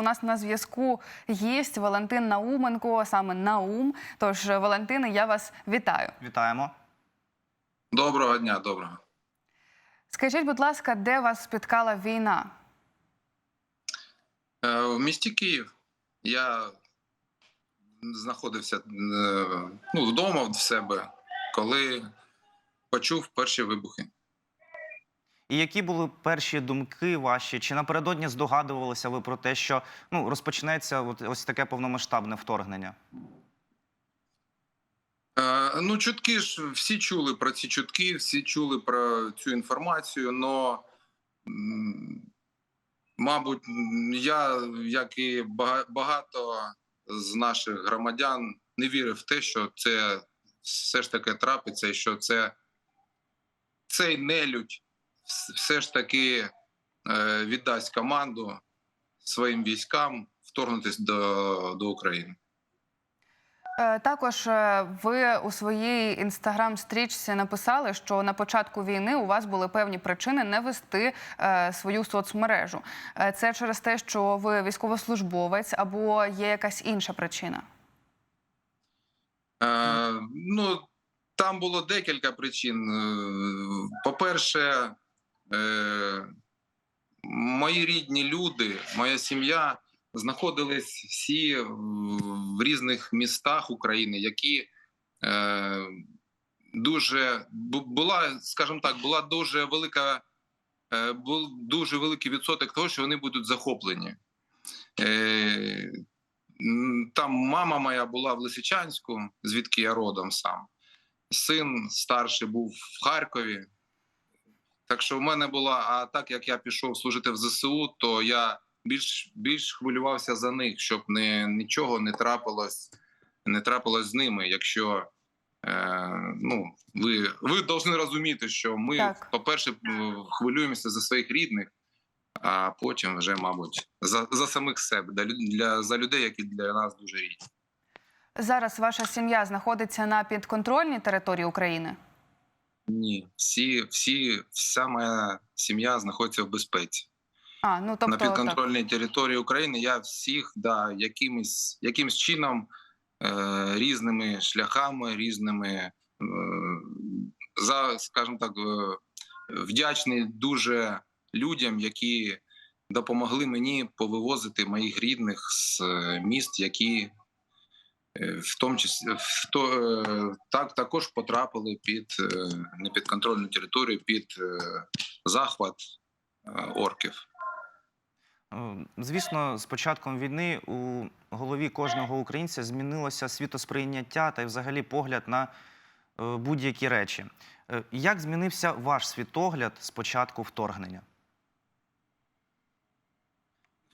у нас на зв'язку гість Валентин Науменко, саме Наум. Тож, Валентине, я вас вітаю. Вітаємо. Доброго дня, доброго. Скажіть, будь ласка, де вас спіткала війна? Е, В місті Київ я знаходився е, ну, вдома в себе, коли почув перші вибухи. І які були перші думки ваші? Чи напередодні здогадувалися ви про те, що ну розпочнеться от ось таке повномасштабне вторгнення? Е, Ну, чутки ж всі чули про ці чутки, всі чули про цю інформацію, але, мабуть, я, як і багато з наших громадян, не вірив в те, що це все ж таки трапиться, і що це цей нелюдь все ж таки е, віддасть команду своїм військам вторгнутися до, до України. Е, Також е, ви у своїй інстаграм-стрічці написали, що на початку війни у вас були певні причини не вести свою соцмережу. Це через те, що ви військовослужбовець або є якась інша причина? Е, ну, там було декілька причин. По-перше, е, мої рідні люди, моя сім'я знаходились всі в різних містах України, які е, дуже була, скажімо так, була дуже велика. е, Був дуже великий відсоток того, що вони будуть захоплені. Там мама моя була в Лисичанську, звідки я родом сам. Син старший був в Харкові. Так що в мене була, а так як я пішов служити в ЗСУ, то я більш, більш хвилювався за них, щоб не, нічого не трапилось, не трапилось з ними. Якщо е, ну, ви, ви повинні розуміти, що ми, Так. по-перше, хвилюємося за своїх рідних, а потім вже, мабуть, за, за самих себе, для, для, за людей, які для нас дуже рідні. Зараз ваша сім'я знаходиться на підконтрольній території України? Ні, всі, всі, вся моя сім'я знаходиться в безпеці. А, ну тобто на так. підконтрольній території України я всіх да, якимось, якимось чином, е, різними шляхами, різними, е, за, скажімо так, е, вдячний дуже людям, які допомогли мені повивозити моїх рідних з е, міст, які в тому числі в то, е, так також потрапили під е, непідконтрольну територію, під е, захват е, орків. Звісно, з початком війни у голові кожного українця змінилося світосприйняття та й взагалі погляд на будь-які речі. Як змінився ваш світогляд з початку вторгнення?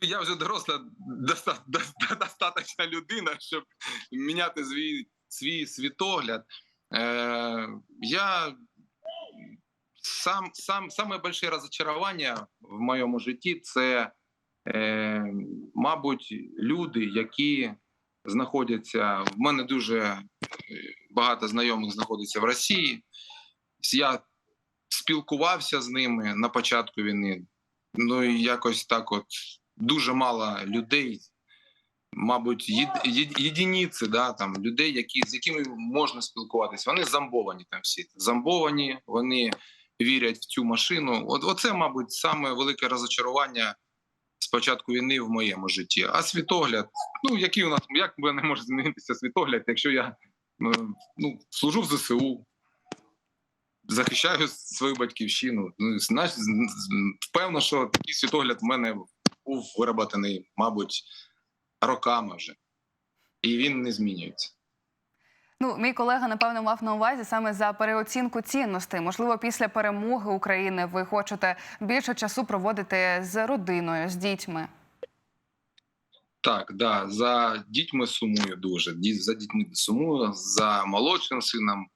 Я вже доросла доста- доста- достаточна людина, щоб міняти свій, свій світогляд. Е, я сам, сам, саме більше розчарування в моєму житті це, е, мабуть, люди, які знаходяться. В мене дуже е, багато знайомих знаходиться в Росії. Я спілкувався з ними на початку війни. Ну і якось так, от дуже мало людей, мабуть, єд- єд- єдиниці, да, там, людей, які, з якими можна спілкуватися. Вони зомбовані там всі. Зомбовані, вони вірять в цю машину. От, оце, мабуть, саме велике розочарування з початку війни в моєму житті. А світогляд, ну який у нас, як мене може змінитися світогляд, якщо я е, ну, служу в ЗСУ, захищаю свою батьківщину. Ну, впевнено, що такий світогляд в мене був вироботаний, мабуть, роками вже, і він не змінюється. Ну, мій колега напевно мав на увазі саме за переоцінку цінностей. Можливо, після перемоги України ви хочете більше часу проводити з родиною, з дітьми. Так, да, за дітьми сумую дуже. За дітьми сумую, за молодшим сином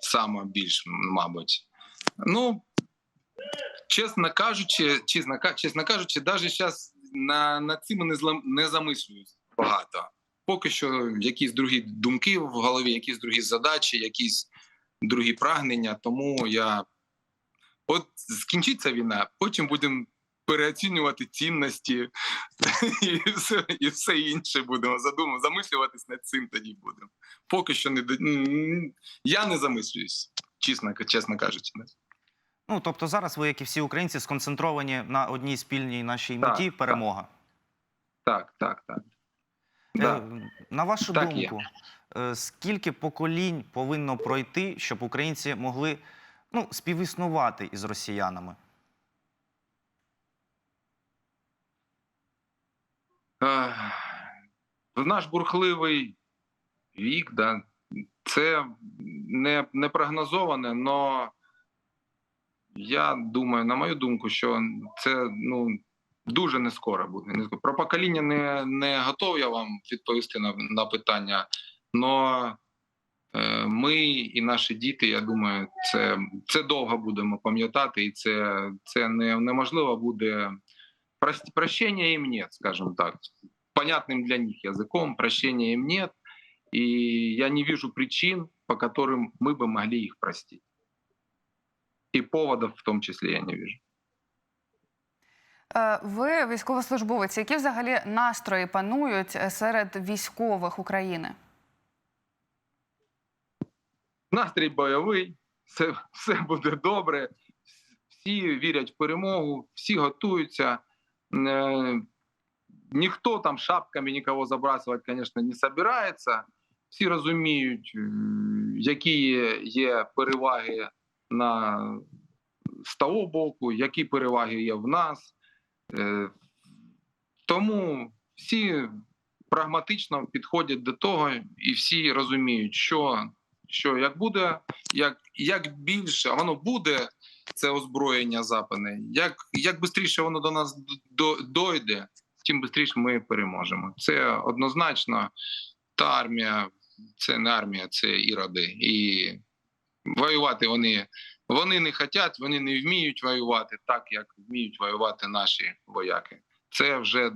саме більш, мабуть. Ну, чесно кажучи, чесно, чесно кажучи, навіть зараз на, на цим не, зла- не замислююсь багато. Поки що якісь другі думки в голові, якісь другі задачі, якісь другі прагнення. Тому я от скінчиться війна, потім будемо переоцінювати цінності і все, і все інше будемо задумувати, замислюватись над цим тоді будемо. Поки що не я не замислююсь, чесно, чесно кажучи. Ну тобто зараз ви, як і всі українці, сконцентровані на одній спільній нашій Так, меті так. перемога. Так, так, так. Е, На вашу Так думку, е, скільки поколінь повинно пройти, щоб українці могли ну, співіснувати із росіянами? В наш бурхливий вік, да, це не, не прогнозоване, але я думаю, на мою думку, що це ну, дуже не скоро буде. Не скоро. Про покоління не, не готов я вам відповісти на, на питання, але ми і наші діти, я думаю, це, це довго будемо пам'ятати, і це, це не, неможливо буде. Прос- Прощения им нет, скажем так. Понятным для них языком прощения им нет. И я не вижу причин, по которым мы бы могли их простить. И поводов в том числе я не вижу. Е, Ви військовослужбовець. Які взагалі настрої панують е, серед військових України? Настрій бойовий, все, все буде добре. Всі вірять в перемогу, всі готуються. Е, ніхто там шапками нікого забрасувати, звісно, не збирається. Всі розуміють, які є переваги на з того боку, які переваги є в нас. Е, тому всі прагматично підходять до того, і всі розуміють, що, що як буде, як, як більше воно буде це озброєння западне, як, як швидше воно до нас до, дойде, тим швидше ми переможемо. Це однозначно та армія, це не армія, це іроди. І воювати вони, вони не хочуть, вони не вміють воювати так, як вміють воювати наші вояки. Це вже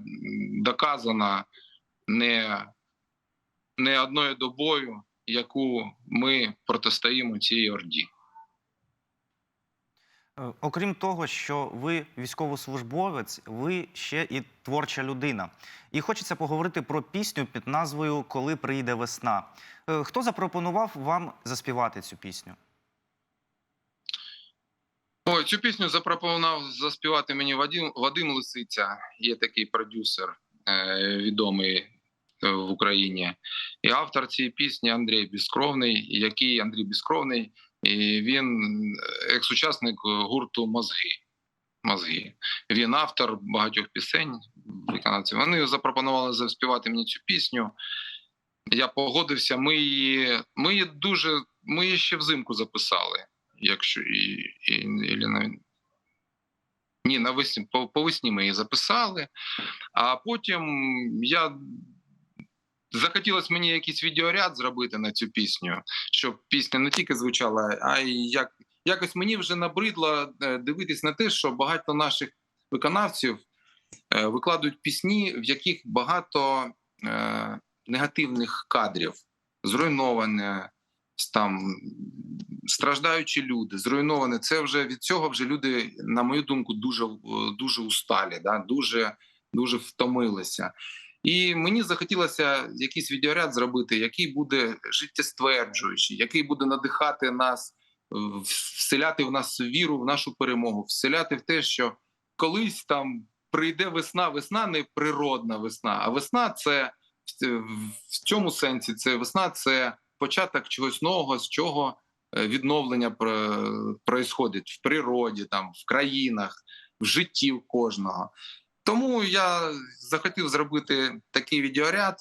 доказано не, не одною добою, яку ми протистоїмо цій орді. Е, Окрім того, що ви військовослужбовець, ви ще і творча людина. І хочеться поговорити про пісню під назвою Коли прийде весна. Е, Хто запропонував вам заспівати цю пісню? Ой, цю пісню запропонував заспівати мені Вадим, Вадим Лисиця. Є такий продюсер е, відомий е, в Україні. І автор цієї пісні Андрій Біскровний, який Андрій Біскровний, і він е, екс-учасник гурту Мозги. Мозги. Він автор багатьох пісень. Вони запропонували заспівати мені цю пісню. Я погодився. Ми її, ми її дуже, ми її ще взимку записали якщо і, і, і на, ні, навесні, по, по весні ми її записали, а потім я захотілося мені якийсь відеоряд зробити на цю пісню, щоб пісня не тільки звучала, а й як, якось мені вже набридло е, дивитись на те, що багато наших виконавців е, викладають пісні, в яких багато е, негативних кадрів, зруйноване там страждаючі люди, зруйновані. Це вже від цього вже люди, на мою думку, дуже дуже усталі, да? дуже, дуже втомилися. І мені захотілося якийсь відеоряд зробити, який буде життєстверджуючий, який буде надихати нас, вселяти в нас віру в нашу перемогу, вселяти в те, що колись там прийде весна, весна не природна весна, а весна це в цьому сенсі це весна, це початок чогось нового, з чого е, відновлення происходить в природі, там в країнах, в житті кожного. Тому я захотів зробити такий відеоряд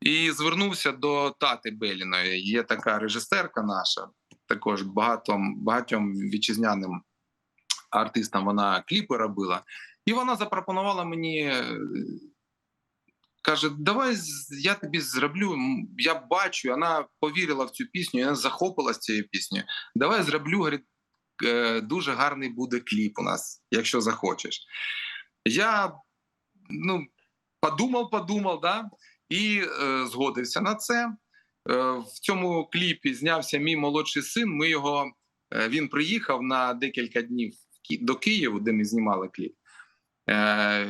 і звернувся до Тати Беліної. Є така режисерка наша, також багатьом, багатьом вітчизняним артистам вона кліпи робила. І вона запропонувала мені е, каже: Давай я тобі зроблю. Я бачу, вона повірила в цю пісню, вона захопилась цією піснею. Давай зроблю, говорить, е, дуже гарний буде кліп у нас, якщо захочеш. Я ну, подумав, подумав, да, і е, згодився на це. Е, в цьому кліпі знявся мій молодший син. Ми його, е, він приїхав на декілька днів до Києва, де ми знімали кліп. Е,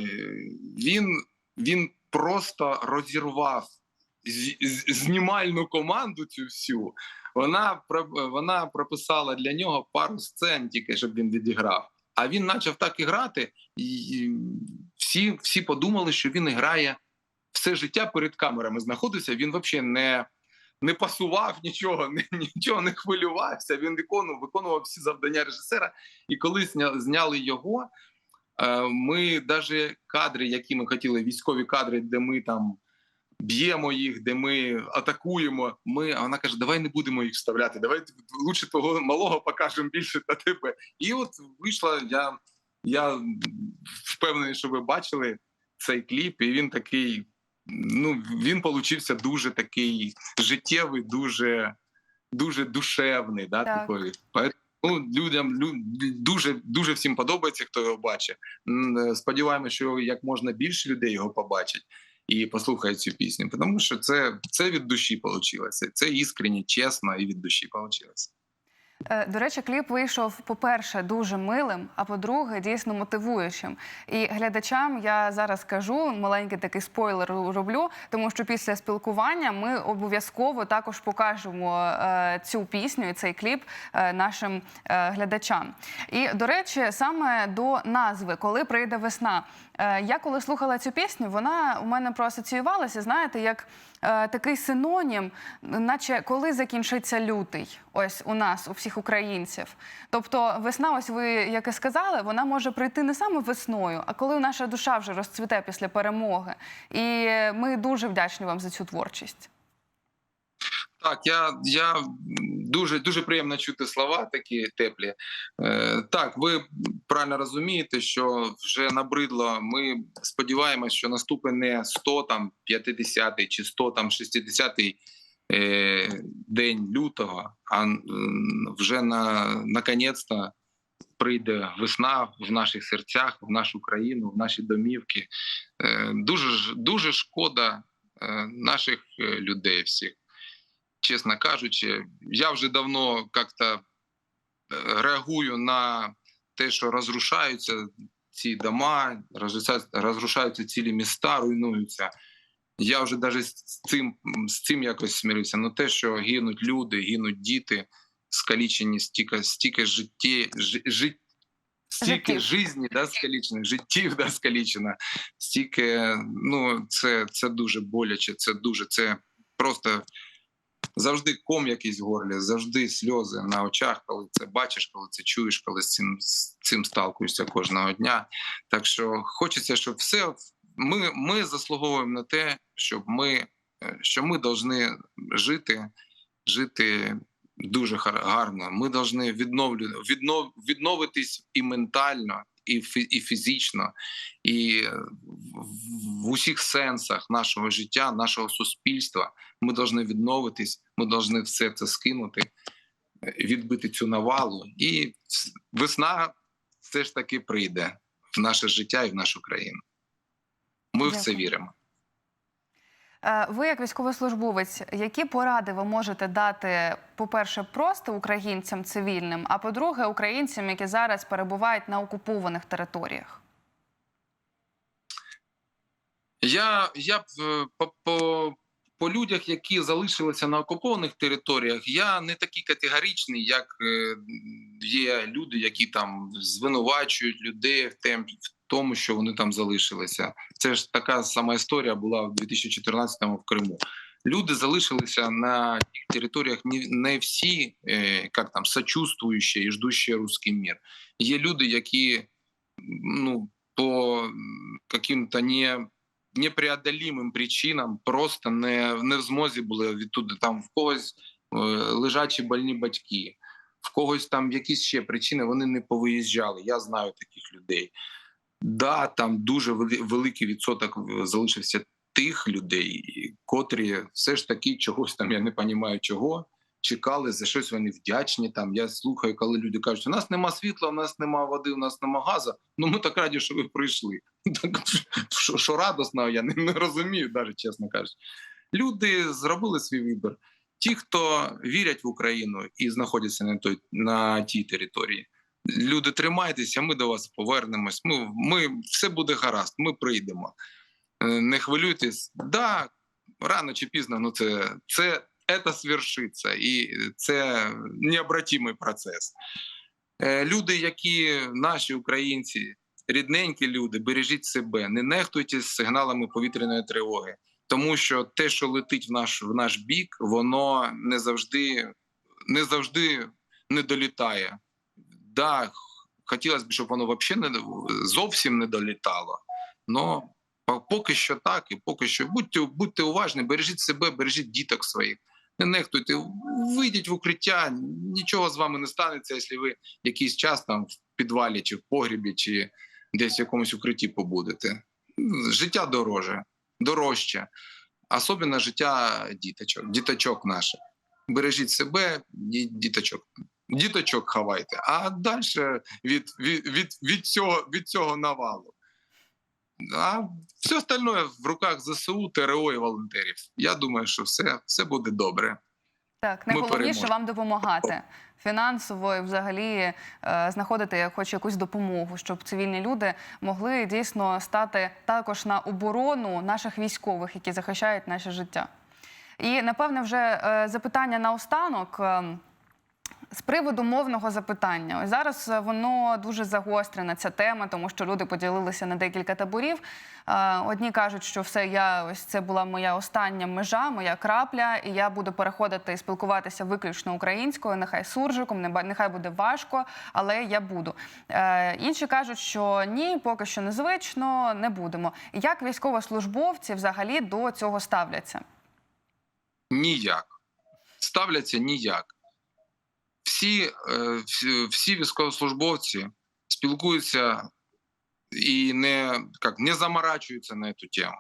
він, він просто розірвав знімальну команду цю всю. Вона, вона прописала для нього пару сцен тільки, щоб він відіграв. А він почав так і грати, і всі, всі подумали, що він грає все життя перед камерами. Знаходився. Він взагалі не, не пасував нічого, не, нічого не хвилювався. Він виконував, виконував всі завдання режисера. І коли зня, зняли його, е, ми навіть кадри, які ми хотіли, військові кадри, де ми там б'ємо їх, де ми атакуємо. Ми а вона каже: давай не будемо їх вставляти. Давай лучше того малого покажемо більше на тебе. І от вийшла. Я, я впевнений, що ви бачили цей кліп, і він такий. Ну, він получився дуже такий життєвий, дуже, дуже душевний. Да, Так. такий. Ну, людям лю, дуже дуже всім подобається, хто його бачить. Сподіваємося, що як можна більше людей його побачить і послухає цю пісню. Тому що це, це від душі вийшло. Це іскренне, чесно і від душі вийшло. Е, До речі, кліп вийшов, по-перше, дуже милим, а по-друге, дійсно мотивуючим. І глядачам я зараз кажу, маленький такий спойлер роблю, тому що після спілкування ми обов'язково також покажемо е, цю пісню і цей кліп е, нашим глядачам. І до речі, саме до назви, коли прийде весна. Я коли слухала цю пісню, вона у мене проасоціювалася, знаєте, як такий синонім, наче коли закінчиться лютий, ось у нас, у всіх українців. Тобто, весна, ось ви як і сказали, вона може прийти не саме весною, а коли наша душа вже розцвіте після перемоги. І ми дуже вдячні вам за цю творчість. Так, я, я дуже дуже приємно чути слова такі теплі. Е, так, ви правильно розумієте, що вже набридло. Ми сподіваємося, що наступить не 100 там 50 чи 100 там 60 е, день лютого, а вже на наконець-то прийде весна в наших серцях, в нашу країну, в наші домівки. Е, дуже дуже шкода е, наших е, людей всіх чесно кажучи, я вже давно як-то е, реагую на те, що розрушаються ці дома, розрушаються, цілі міста, руйнуються. Я вже навіть з цим, з цим якось смирився. Ну те, що гинуть люди, гинуть діти, скалічені стільки, стільки житті, жит, стільки Життів. житті, да, скалічених, життів да, скалічено, стільки, ну, це, це дуже боляче, це дуже, це просто завжди ком якийсь в горлі, завжди сльози на очах, коли це бачиш, коли це чуєш, коли з цим, з цим сталкуєшся кожного дня. Так що хочеться, щоб все ми, ми заслуговуємо на те, щоб ми, е, що ми повинні жити, жити дуже гар- гарно. Ми повинні відновлю, віднов, відновитись і ментально, і, фі, і фізично, і в, усіх сенсах нашого життя, нашого суспільства. Ми повинні відновитись, ми повинні все це скинути, відбити цю навалу, і весна все ж таки прийде в наше життя і в нашу країну. Ми в це віримо. Е, Ви, як військовослужбовець, які поради ви можете дати, по-перше, просто українцям цивільним, а по-друге, українцям, які зараз перебувають на окупованих територіях? Я, я е, по, по, по людях, які залишилися на окупованих територіях, я не такий категоричний, як е, є люди, які там звинувачують людей в тем- в тому, що вони там залишилися. Це ж така сама історія була в 2014-му в Криму. Люди залишилися на тих територіях не, всі, е, як там сочувствуючі і ждущі русский мир. Є люди, які ну по м, каким-то не непреодолимим причинам просто не, не в змозі були відтуди. Там в когось е, лежачі больні батьки, в когось там якісь ще причини, вони не повиїжджали. Я знаю таких людей. Да, там дуже великий відсоток залишився тих людей, котрі все ж таки чогось там, я не розумію чого. Чекали за щось вони вдячні. Там я слухаю, коли люди кажуть, у нас нема світла, у нас нема води, у нас нема газу. Ну ми так раді, що ви прийшли. Так що, радосно, я не розумію, навіть чесно кажучи. Люди зробили свій вибір. Ті, хто вірять в Україну і знаходяться на той на тій території, Люди, тримайтеся, ми до вас повернемось. Ми, ми все буде гаразд, ми прийдемо. Е, Не хвилюйтесь. Да, рано чи пізно, ну це, це, це свершиться, і це необратимий процес. Е, Люди, які наші українці, рідненькі люди, бережіть себе, не нехтуйте сигналами повітряної тривоги, тому що те, що летить в наш в наш бік, воно не завжди не завжди не долітає. Да, хотілося б, щоб воно взагалі не зовсім не долітало. Но поки що так, і поки що будьте, будьте уважні, бережіть себе, бережіть діток своїх. Не нехтуйте, вийдіть в укриття, нічого з вами не станеться, якщо ви якийсь час там в підвалі, чи в погрібі, чи десь в якомусь укритті побудете. Життя дороже, дорожче, особливо життя діточок, діточок наших. Бережіть себе, діточок. Діточок хавайте, а далі від, від, від, від, цього, від цього навалу. А все остальное в руках ЗСУ, ТРО і волонтерів. Я думаю, що все, все буде добре. Так, найголовніше вам допомагати фінансово і взагалі е, знаходити хоч якусь допомогу, щоб цивільні люди могли дійсно стати також на оборону наших військових, які захищають наше життя. І напевне, вже е, запитання на останок. З приводу мовного запитання, ось зараз е, воно дуже загострена ця тема, тому що люди поділилися на декілька таборів. Е, Одні кажуть, що все, я ось це була моя остання межа, моя крапля, і я буду переходити і спілкуватися виключно українською, нехай суржиком, нехай буде важко, але я буду. Е, Інші кажуть, що ні, поки що незвично, не будемо. Як військовослужбовці взагалі до цього ставляться? Ніяк. Ставляться ніяк. Всі, е, всі, всі військовослужбовці спілкуються і не, як, не заморачуються на цю тему.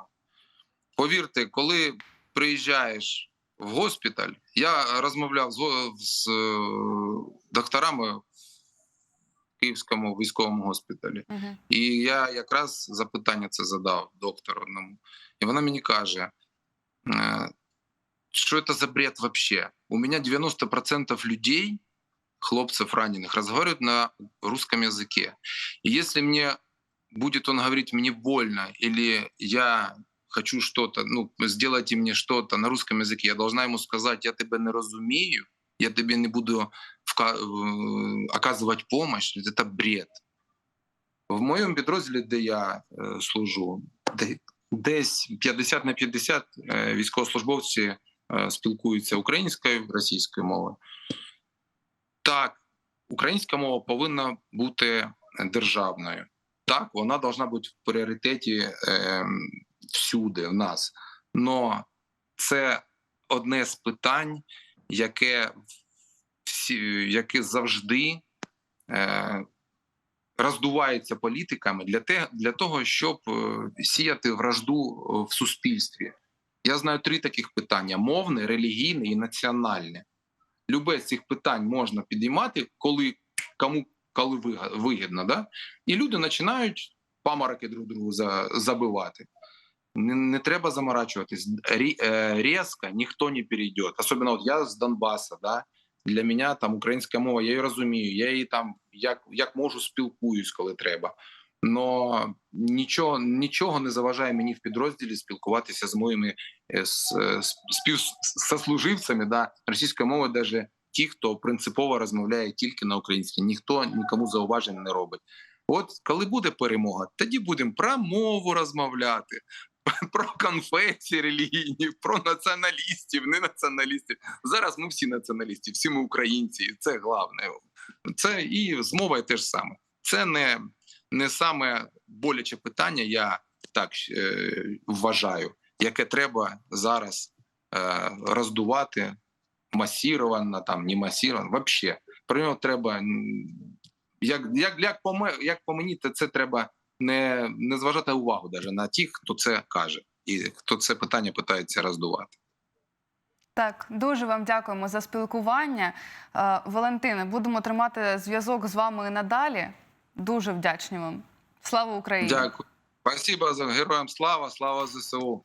Повірте, коли приїжджаєш в госпіталь, я розмовляв з, з е, докторами в Київському військовому госпіталі. Угу. І я якраз запитання це задав доктору одному. І вона мені каже, е, що це за бред вообще? У меня 90% людей, хлопцев раненых, разговаривают на русском языке. И если мне будет он говорить, мне больно, или я хочу что-то, ну, сделайте мне что-то на русском языке, я должна ему сказать, я тебе не разумею, я тебе не буду вка- э, оказывать помощь, это бред. В моєму підрозділі, де я е, служу, де- десь 50 на 50 е, військовослужбовці е, спілкуються українською російською мовою. Українська мова повинна бути державною. Так, вона повинна бути в пріоритеті е, всюди в нас. Но це одне з питань, яке, всі, яке завжди е, роздувається політиками для, те, для того, щоб е, сіяти вражду е, в суспільстві. Я знаю три таких питання: мовне, релігійне і національне. Любе з цих питань можна підіймати, коли кому коли вигідно, да? і люди починають памороки друг другу за, забивати. Не, не треба заморачуватись. Рі, е, різко ніхто не перейде. Особливо от я з Донбаса, да? для мене там українська мова, я її розумію, я її там як, як можу спілкуюсь, коли треба. Но нічого, нічого не заважає мені в підрозділі спілкуватися з моїми е, з, е, з- співсослуживцями да, російської мови, навіть ті, хто принципово розмовляє тільки на українській. Ніхто нікому зауважень не робить. От коли буде перемога, тоді будемо про мову розмовляти, про конфесії релігійні, про націоналістів, не націоналістів. Зараз ми всі націоналісти, всі ми українці, це головне. Це і з мовою теж саме. Це не, не саме боляче питання, я так е, вважаю, яке треба зараз е, роздувати масіровано, там не масіровано, взагалі. Про нього треба як, як, як, по, як по мені, то це треба не, не зважати увагу даже на тих, хто це каже, і хто це питання питається роздувати. Так, дуже вам дякуємо за спілкування. Е, Валентине, будемо тримати зв'язок з вами надалі. Дуже вдячні вам. Слава Україні! Дякую. Спасибо за героям слава, слава ЗСУ.